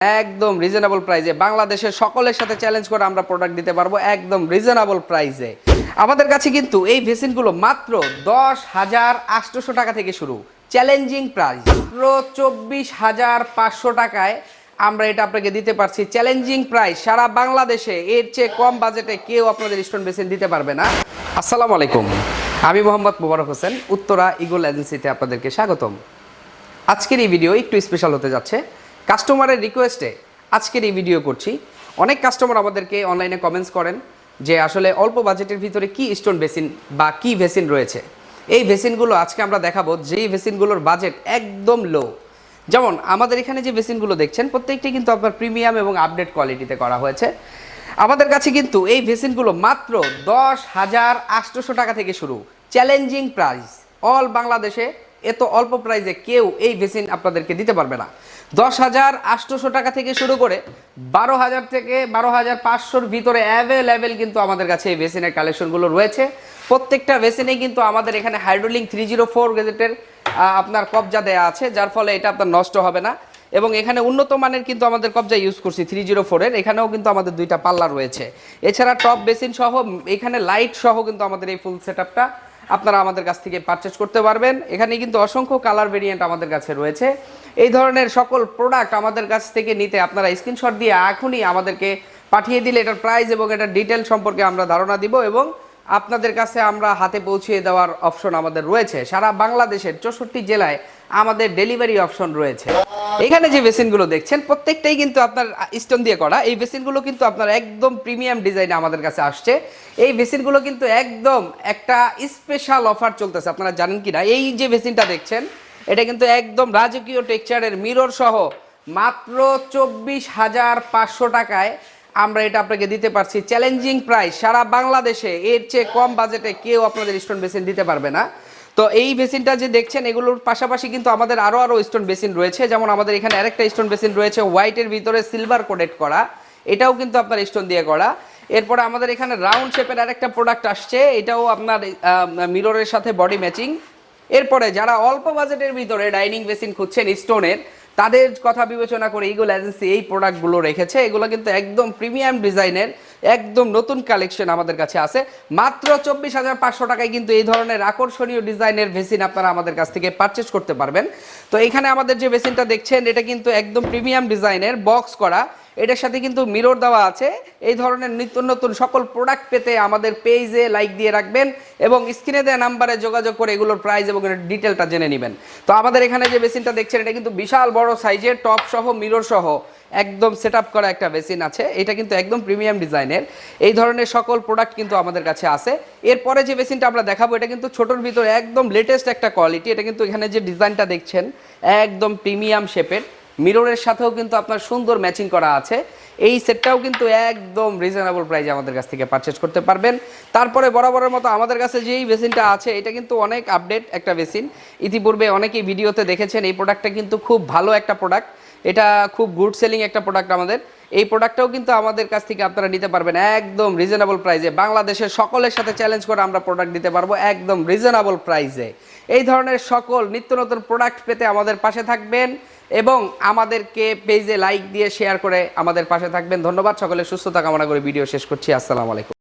একদম রিজনেবল প্রাইসে বাংলাদেশের সকলের সাথে চ্যালেঞ্জ করে আমরা প্রোডাক্ট দিতে পারব একদম রিজনেবল প্রাইসে আমাদের কাছে কিন্তু এই ভেসিনগুলো মাত্র দশ হাজার আটশোশো টাকা থেকে শুরু। চ্যালেঞ্জিং প্রাইস মাত্র চব্বিশ হাজার পাঁচশো টাকায় আমরা এটা আপনাকে দিতে পারছি। চ্যালেঞ্জিং প্রাইস সারা বাংলাদেশে এর চেয়ে কম বাজেটে কেউ আপনাদের স্টোন বেসিন দিতে পারবে না। আসসালামু আলাইকুম। আমি মোহাম্মদ মুবারক হোসেন, উত্তরা ইগল এজেন্সিতে আপনাদেরকে স্বাগতম। আজকের এই ভিডিও একটু স্পেশাল হতে যাচ্ছে। কাস্টমারের রিকোয়েস্টে আজকের এই ভিডিও করছি। অনেক কাস্টমার আমাদেরকে অনলাইনে কমেন্টস করেন যে আসলে অল্প বাজেটের ভিতরে কি স্টোন বেসিন বা কি ভেসিন রয়েছে। এই ভেসিনগুলো আজকে আমরা দেখাবো, যেই ভেসিনগুলোর বাজেট একদম লো যেমন, আমাদের এখানে যে ভেসিনগুলো দেখছেন, প্রত্যেকটি কিন্তু আপনার প্রিমিয়াম এবং আপডেট কোয়ালিটিতে করা হয়েছে। আমাদের কাছে কিন্তু এই ভেসিনগুলো মাত্র দশ হাজার আটশোশো টাকা থেকে শুরু। চ্যালেঞ্জিং প্রাইস অল বাংলাদেশে এত অল্প প্রাইজে কেউ এই ভেসিন আপনাদেরকে দিতে পারবে না। দশ হাজার আটশোশো টাকা থেকে শুরু করে বারো হাজার থেকে বারো হাজার পাঁচশোর ভিতরে অ্যাভেলেবেল কিন্তু আমাদের কাছে এই ভেসিনের কালেকশনগুলো রয়েছে। প্রত্যেকটা ভেসিনেই কিন্তু আমাদের এখানে হাইড্রোলিং থ্রি জিরো ফোর গেজেটের আপনার কবজা দেওয়া আছে, যার ফলে এটা আপনার নষ্ট হবে না। এবং এখানে উন্নত মানের কিন্তু আমাদের কবজা ইউজ করছি থ্রি জিরো ফোরের এখানেও কিন্তু আমাদের দুইটা পাল্লা রয়েছে। এছাড়া টপ বেসিন সহ, এখানে লাইট সহ কিন্তু আমাদের এই ফুল সেট আপনারা আমাদের কাছ থেকে পারচেস করতে পারবেন। এখানে কিন্তু অসংখ্য কালার ভেরিয়েন্ট আমাদের কাছে রয়েছে। এই ধরনের সকল প্রোডাক্ট আমাদের কাছ থেকে নিতে আপনারা স্ক্রিনশট দিয়ে এখনই আমাদেরকে পাঠিয়ে দিলে এটার প্রাইস এবং এটার ডিটেল সম্পর্কে আমরা ধারণা দিব এবং আপনাদের কাছে আমরা হাতে পৌঁছিয়ে দেওয়ার অপশন আমাদের রয়েছে। সারা বাংলাদেশের চৌষট্টি জেলায় আমাদের ডেলিভারি অপশন রয়েছে। এখানে যে বেসিনগুলো দেখছেন, প্রত্যেকটাই কিন্তু আপনার স্টোন দিয়ে করা। এই বেসিনগুলো কিন্তু আপনার একদম প্রিমিয়াম ডিজাইনে আমাদের কাছে আসছে। এই বেসিনগুলো কিন্তু একদম একটা স্পেশাল অফার চলতেছে, আপনারা জানেন কি না? এই যে বেসিনটা দেখছেন, এটা কিন্তু একদম রাজকীয় টেক্সচারের মিরর সহ মাত্র চব্বিশ হাজার পাঁচশো টাকায় আমরা এটা আপনাকে দিতে পারছি। চ্যালেঞ্জিং প্রাইস সারা বাংলাদেশে এর চেয়ে কম বাজেটে কেউ আপনাদের স্টোন বেসিন দিতে পারবে না। তো এই বেসিনটা যে দেখছেন, এগুলোর পাশাপাশি কিন্তু আমাদের আরও আরও স্টোন বেসিন রয়েছে। যেমন আমাদের এখানে আরেকটা স্টোন বেসিন রয়েছে হোয়াইটের ভিতরে সিলভার কোডেট করা। এটাও কিন্তু আপনার স্টোন দিয়ে করা। এরপরে আমাদের এখানে রাউন্ড শেপের আরেকটা প্রোডাক্ট আসছে। এটাও আপনার মিররের সাথে বডি ম্যাচিং এরপরে যারা অল্প বাজেটের ভিতরে ডাইনিং বেসিন খুঁজছেন স্টোনের তাদের কথা বিবেচনা করে ইগল এজেন্সি এই প্রোডাক্টগুলো রেখেছে। এগুলো কিন্তু একদম প্রিমিয়াম ডিজাইনের একদম নতুন কালেকশন আমাদের কাছে আছে। মাত্র চব্বিশ হাজার পাঁচশো টাকায় কিন্তু এই ধরনের আকর্ষণীয় ডিজাইনের ভেসিন আপনারা আমাদের কাছ থেকে পারচেস করতে পারবেন। তো এখানে আমাদের যে ভেসিনটা দেখছেন, এটা কিন্তু একদম প্রিমিয়াম ডিজাইনের বক্স করা। এটার সাথে কিন্তু মিরর দেওয়া আছে। এই ধরনের নিত্য নতুন সকল প্রোডাক্ট পেতে আমাদের পেজে লাইক দিয়ে রাখবেন এবং স্ক্রিনে দেওয়া নাম্বারে যোগাযোগ করে এগুলোর প্রাইস এবং ডিটেলটা জেনে নেবেন। তো আমাদের এখানে যে বেসিনটা দেখছেন, এটা কিন্তু বিশাল বড় সাইজের টপ সহ মিরর সহ একদম সেট করা একটা বেসিন আছে। এটা কিন্তু একদম প্রিমিয়াম ডিজাইনের এই ধরনের সকল প্রোডাক্ট কিন্তু আমাদের কাছে আছে। এরপরে যে বেসিনটা আমরা দেখাবো, এটা কিন্তু ছোটোর ভিতরে একদম লেটেস্ট একটা কোয়ালিটি এটা কিন্তু এখানে যে ডিজাইনটা দেখছেন, একদম প্রিমিয়াম শেপের মিররের সাথেও কিন্তু আপনার সুন্দর ম্যাচিং করা আছে। এই সেটটাও কিন্তু একদম রিজনেবল প্রাইজে আমাদের কাছ থেকে পারচেস করতে পারবেন। তারপরে বরাবরের মতো আমাদের কাছে যেই বেসিনটা আছে, এটা কিন্তু অনেক আপডেট একটা বেসিন। ইতিপূর্বে অনেকেই ভিডিওতে দেখেছেন, এই প্রোডাক্টটা কিন্তু খুব ভালো একটা প্রোডাক্ট এটা খুব গুড সেলিং একটা প্রোডাক্ট আমাদের। এই প্রোডাক্টটাও কিন্তু আমাদের কাছ থেকে আপনারা নিতে পারবেন একদম রিজনেবল প্রাইসে বাংলাদেশের সকলের সাথে চ্যালেঞ্জ করে আমরা প্রোডাক্ট দিতে পারব একদম রিজনেবল প্রাইসে এই ধরনের সকল নিত্য নতুন প্রোডাক্ট পেতে আমাদের পাশে থাকবেন এবং আমাদেরকে পেজে লাইক দিয়ে শেয়ার করে আমাদের পাশে থাকবেন। ধন্যবাদ, সকলে সুস্থতা কামনা করে ভিডিও শেষ করছি। আসসালামু আলাইকুম।